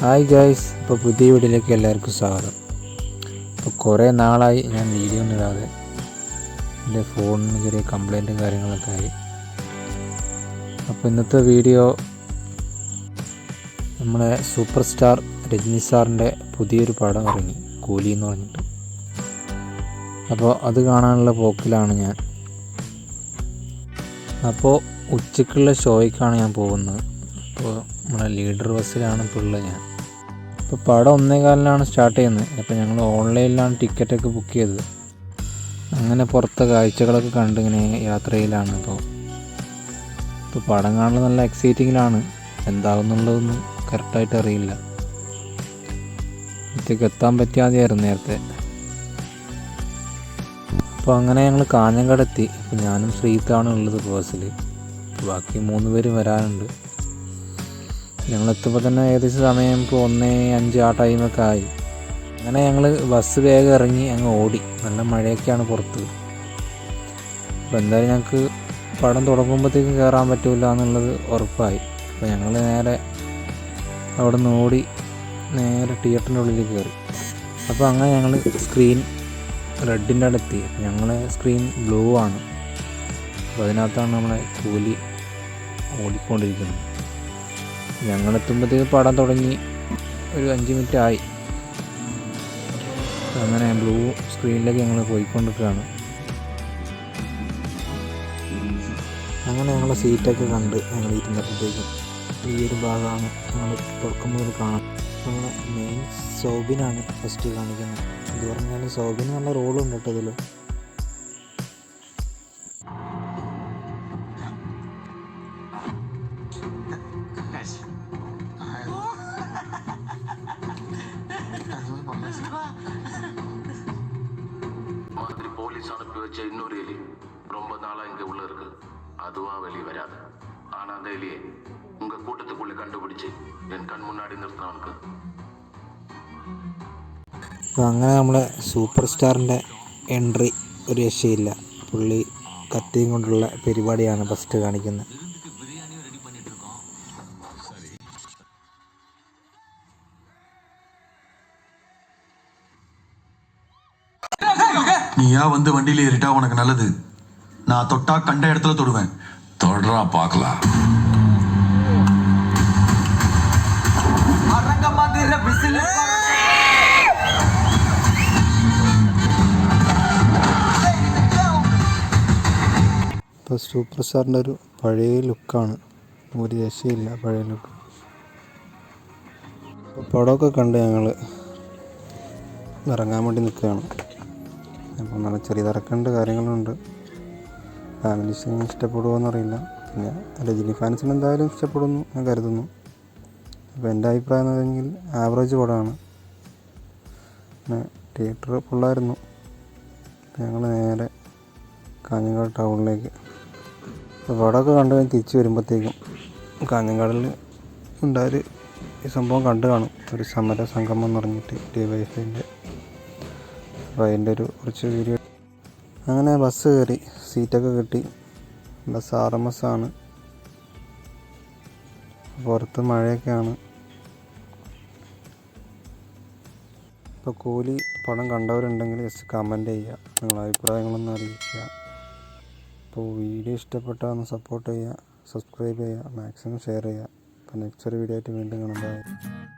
Hi guys ഇപ്പോൾ പുതിയ വീഡിയോയിലേക്ക് എല്ലാവർക്കും സ്വാഗതം. ഇപ്പോൾ കുറേ നാളായി ഞാൻ വീഡിയോ ഒന്നും ഇടാതെ എന്റെ ഫോണിന് ചെറിയ കംപ്ലൈന്റും കാര്യങ്ങളൊക്കെ ആയി. അപ്പോൾ ഇന്നത്തെ വീഡിയോ നമ്മുടെ സൂപ്പർ സ്റ്റാർ രജനി സാറിന്റെ പുതിയൊരു പടം ഇറങ്ങി കൂലി എന്ന് പറഞ്ഞിട്ട്. അപ്പോൾ അത് കാണാനുള്ള പോക്കിലാണ് ഞാൻ. അപ്പോൾ ഉച്ചയ്ക്കുള്ള ഷോയ്ക്കാണ് ഞാൻ പോകുന്നത്. അപ്പോൾ നമ്മളെ ലീഡർ ബസ്സിലാണ് ഇപ്പോൾ ഉള്ളത് ഞാൻ. ഇപ്പോൾ പടം ഒന്നേ കാലിലാണ് സ്റ്റാർട്ട് ചെയ്യുന്നത്. അപ്പോൾ ഞങ്ങൾ ഓൺലൈനിലാണ് ടിക്കറ്റൊക്കെ ബുക്ക് ചെയ്തത്. അങ്ങനെ പുറത്തെ കാഴ്ചകളൊക്കെ കണ്ട് ഇങ്ങനെ യാത്രയിലാണ് ഇപ്പോൾ ഇപ്പോൾ പടം കാണാൻ നല്ല എക്സൈറ്റിങ്ങിലാണ് എന്താകുന്നുള്ളതൊന്നും കറക്റ്റായിട്ട് അറിയില്ല. ഇത്തേക്ക് എത്താൻ പറ്റാതെയായിരുന്നു നേരത്തെ. അപ്പോൾ അങ്ങനെ ഞങ്ങൾ കാഞ്ഞങ്കടെത്തി ഇപ്പോൾ ഞാനും ശ്രീത്താണ് ഉള്ളത് ബസ്സിൽ ബാക്കി മൂന്ന് പേര് വരാനുണ്ട് ഞങ്ങൾ എത്തുമ്പോൾ തന്നെ ഏകദേശം സമയം ഇപ്പോൾ ഒന്നേ അഞ്ച് ആ ടൈമൊക്കെ ആയി. അങ്ങനെ ഞങ്ങൾ ബസ് വേഗം ഇറങ്ങി അങ്ങ് ഓടി. നല്ല മഴയൊക്കെയാണ് പുറത്ത്. അപ്പോൾ എന്തായാലും ഞങ്ങൾക്ക് പടം തുടങ്ങുമ്പോഴത്തേക്കും കയറാൻ പറ്റില്ല എന്നുള്ളത് ഉറപ്പായി. അപ്പോൾ ഞങ്ങൾ നേരെ അവിടെ നിന്ന് ഓടി നേരെ തിയേറ്ററിന്റെ ഉള്ളിൽ കയറി. അപ്പോൾ അങ്ങനെ ഞങ്ങൾ സ്ക്രീൻ റെഡിന്റെ അടുത്ത്. ഞങ്ങളെ സ്ക്രീൻ ബ്ലൂ ആണ്. അപ്പോൾ അതിനകത്താണ് നമ്മളെ കൂലി ഓടിക്കൊണ്ടിരിക്കുന്നത്. ഞങ്ങളെത്തുമ്പോഴത്തേക്ക് പാടാൻ തുടങ്ങി. ഒരു അഞ്ച് മിനിറ്റ് ആയി അങ്ങനെ ബ്ലൂ സ്ക്രീനിലേക്ക് ഞങ്ങൾ പോയിക്കൊണ്ടിരിക്കുകയാണ്. അങ്ങനെ ഞങ്ങളുടെ സീറ്റൊക്കെ കണ്ട് ഞങ്ങൾ ഇരുന്നപ്പോഴത്തേക്കും ഈ ഒരു ഭാഗമാണ് ഞങ്ങൾ തുറക്കും മുതൽ കാണാം നമ്മളെ മെയിൻ സോബിനാണ് ഫസ്റ്റ് കാണിക്കുന്നത്. ഇത് പറഞ്ഞാൽ സോബിന് നല്ല റോളുണ്ട് കേട്ടോ ഇതിൽ ரொம்ப நாளா இங்க உள்ள இருக்கு அதுவா வெளியே வராது ஆனா அந்த எலியை உங்க கூட்டத்துக்குள்ள கண்டுபிடிச்சு என் கண் முன்னாடி நிறுத்தினவனுக்கு അപ്പോൾ അങ്ങനെ നമ്മളെ സൂപ്പർ സ്റ്റാറിൻ്റെ എൻട്രി ഒരു രക്ഷയില്ല പുള്ളി കത്തിയും കൊണ്ടുള്ള പരിപാടിയാണ് ഫസ്റ്റ് കാണിക്കുന്നത് நீயா வந்து வண்டியில ஏறிட்டா உனக்கு நல்லது நான் தொட்டா கண்ட இடத்துல தொடுவேன் தொடரா பார்க்கலாம் ഇപ്പോൾ സൂപ്പർ സ്റ്റാറിൻ്റെ ഒരു പഴയ ലുക്കാണ് ഒരു രക്ഷയില്ല പഴയ ലുക്ക് അപ്പോൾ പടമൊക്കെ കണ്ട് ഞങ്ങൾ ഇറങ്ങാൻ വേണ്ടി നിൽക്കുകയാണ് അപ്പോൾ നല്ല ചെറിയ തിരക്കുണ്ട് കാര്യങ്ങളുണ്ട് ഫാമിലീസിന് ഇഷ്ടപ്പെടുമോ എന്നറിയില്ല പിന്നെ രജനി ഫാൻസിന് എന്തായാലും ഇഷ്ടപ്പെടുന്നു ഞാൻ കരുതുന്നു. അപ്പോൾ എന്റെ അഭിപ്രായം എന്ന് പറഞ്ഞെങ്കിൽ ആവറേജ് പടമാണ്. പിന്നെ തിയേറ്റർ ഫുള്ളായിരുന്നു. ഞങ്ങൾ നേരെ കാഞ്ഞങ്ങാട് ടൗണിലേക്ക്. പടമൊക്കെ കണ്ടു കഴിഞ്ഞ് തിരിച്ച് വരുമ്പോഴത്തേക്കും കാഞ്ഞങ്ങാടിൽ ഉണ്ടായൊരു ഈ സംഭവം കണ്ടു കാണും. ഒരു സമര സംഗമം എന്ന് പറഞ്ഞിട്ട് ഡി വൈഫൈന്റെ അപ്പോൾ അതിന്റെ ഒരു കുറച്ച് വീഡിയോ അങ്ങനെ ബസ് കയറി സീറ്റൊക്കെ കിട്ടി. ബസ് ആർ എം എസ് ആണ്. പുറത്ത് മഴയൊക്കെയാണ്. ഇപ്പോൾ കൂലി പടം കണ്ടവരുണ്ടെങ്കിൽ ജസ്റ്റ് കമന്റ് ചെയ്യുക. നിങ്ങളുടെ അഭിപ്രായങ്ങളൊന്നും അറിയിക്കുക. അപ്പോൾ വീഡിയോ ഇഷ്ടപ്പെട്ടാൽ ഒന്ന് സപ്പോർട്ട് ചെയ്യുക. സബ്സ്ക്രൈബ് ചെയ്യുക. മാക്സിമം ഷെയർ ചെയ്യുക. അപ്പോൾ നെക്സ്റ്റ് ഒരു വീഡിയോ ആയിട്ട് വീണ്ടും കാണുമ്പോൾ